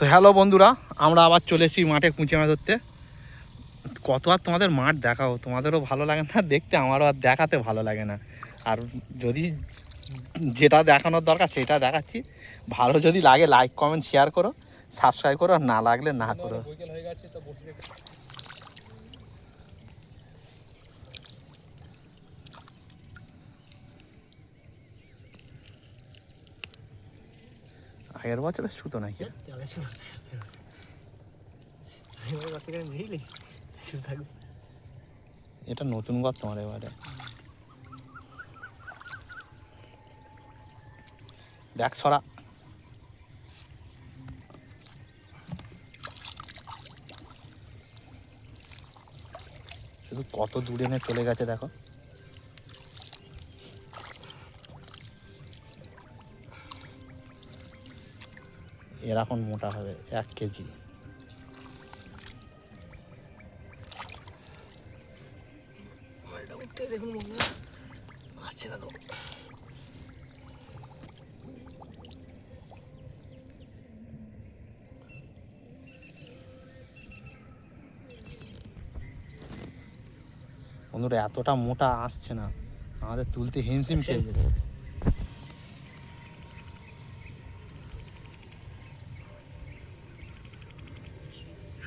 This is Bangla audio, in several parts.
তো হ্যালো বন্ধুরা, আমরা আবার চলে এসেছি মাঠে কুঁচে মাছ ধরতে। কত আর তোমাদের মাঠ দেখাও তোমাদেরও ভালো লাগে না, দেখতে আমারও আর দেখাতে ভালো লাগে না। আর যদি যেটা দেখানোর দরকার, সেটা দেখাচ্ছি। ভালো যদি লাগে লাইক কমেন্ট শেয়ার করো সাবস্ক্রাইব করো না লাগলে না করো বৈকাল হয়ে গেছে তো বসে থেকে আগের বছরে সুতো নাকি এটা নতুন গর্ত তোমার এবারে। দেখ সরা। শুধু কত দূরে নিয়ে চলে গেছে দেখো। এর এখন মোটা হবে, এক কেজি। বন্ধুরা, এতটা মোটা আসছে না। আমাদের তুলতে হিমশিম খেয়ে যেতে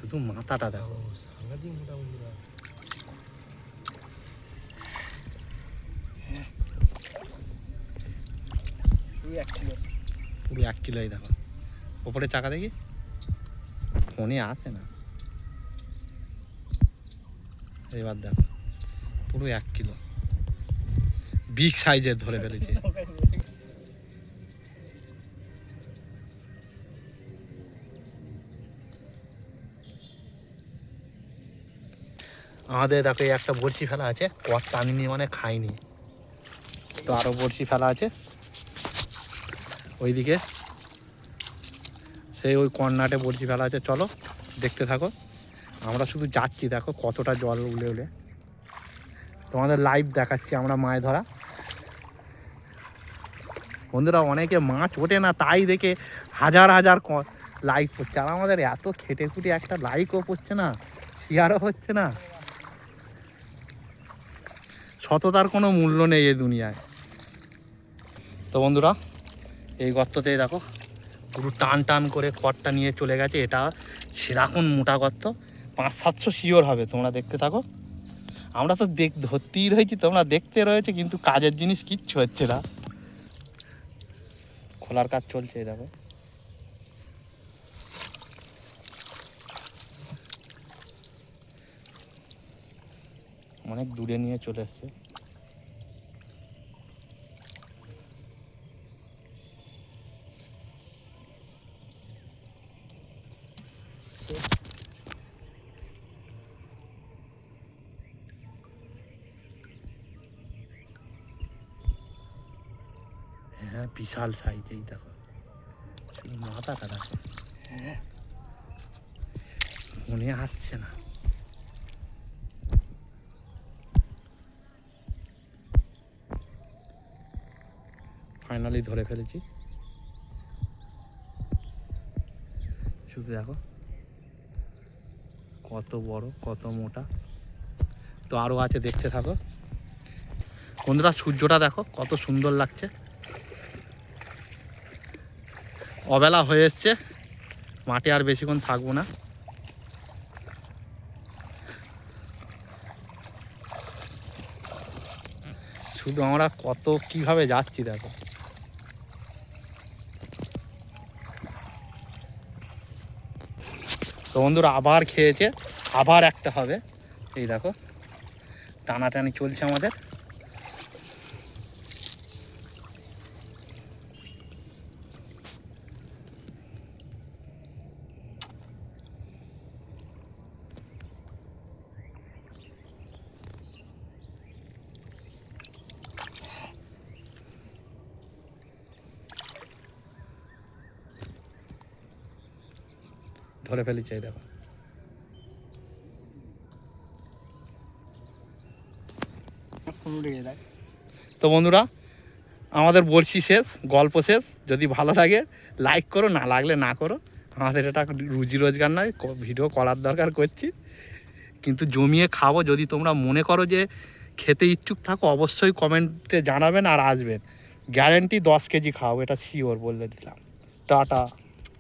শুধু মাথাটা দেখো। পুরো এক কিলোই দেখো। ওপরে চাকা দেখি? ফোনে আসে না। এবার দেখো পুরো এক কিলো। বিগ সাইজের ধরে ফেলেছে। আমাদের দেখো একটা বড়শি ফেলা আছে কট টানিনি মানে খাইনি। তো আরও বড়শি ফেলা আছে। ওইদিকে সেই ওই কর্নাটে বড়শি ফেলা আছে, চলো দেখতে থাকো। আমরা শুধু যাচ্ছি, দেখো কতটা জল উলে উলে তোমাদের লাইভ দেখাচ্ছি আমরা মাছ ধরা। বন্ধুরা, অনেকে মাছ ওঠে না, তাই দেখে হাজার হাজার লাইক করছে। আর আমাদের এত খেটে খুটে একটা লাইকও পড়ছে না শেয়ারও হচ্ছে না। সততার কোনো মূল্য নেই এই দুনিয়ায়। তো বন্ধুরা, এই গর্ততে দেখো, পুরো টান টান করে খড়টা নিয়ে চলে গেছে। এটা সেরকম মোটা গর্ত, পাঁচ সাতশো শিওর হবে, তোমরা দেখতে থাকো। আমরা তো দেখ, ধরতেই রয়েছি, তোমরা দেখতে রয়েছে, কিন্তু কাজের জিনিস কিচ্ছু হচ্ছে না। খোলার কাজ চলছে দেখো। অনেক দূরে নিয়ে চলে এসছে হ্যাঁ বিশাল সাইজ এই দেখো। শুধু মাথাটা দেখো হ্যাঁ। মনে আসছে না। ফাইনালি ধরে ফেলেছি। শুধু দেখো, কত বড়, কত মোটা। তো আরও আছে, দেখতে থাকো। বন্ধুরা, সূর্যটা দেখো, কত সুন্দর লাগছে। অবেলা হয়ে এসছে, মাঠে আর বেশিক্ষণ থাকব না। শুধু আমরা কত, কীভাবে যাচ্ছি দেখো। তো বন্ধুরা আবার খেয়েছে আবার একটা হবে। এই দেখো টানাটানি চলছে আমাদের। ধরে ফেলেছি, এই দেখো। তো বন্ধুরা, আমাদের বলছি শেষ, গল্প শেষ। যদি ভালো লাগে লাইক করো, না লাগলে না করো। আমাদের এটা রুজি রোজগার নয় ভিডিও করার দরকার করছি। কিন্তু জমিয়ে খাব, যদি তোমরা মনে করো যে খেতে ইচ্ছুক থাকো, অবশ্যই কমেন্টে জানাবেন আর আসবেন। গ্যারেন্টি দশ কেজি খাও এটা শিওর বলে দিলাম। টাটা।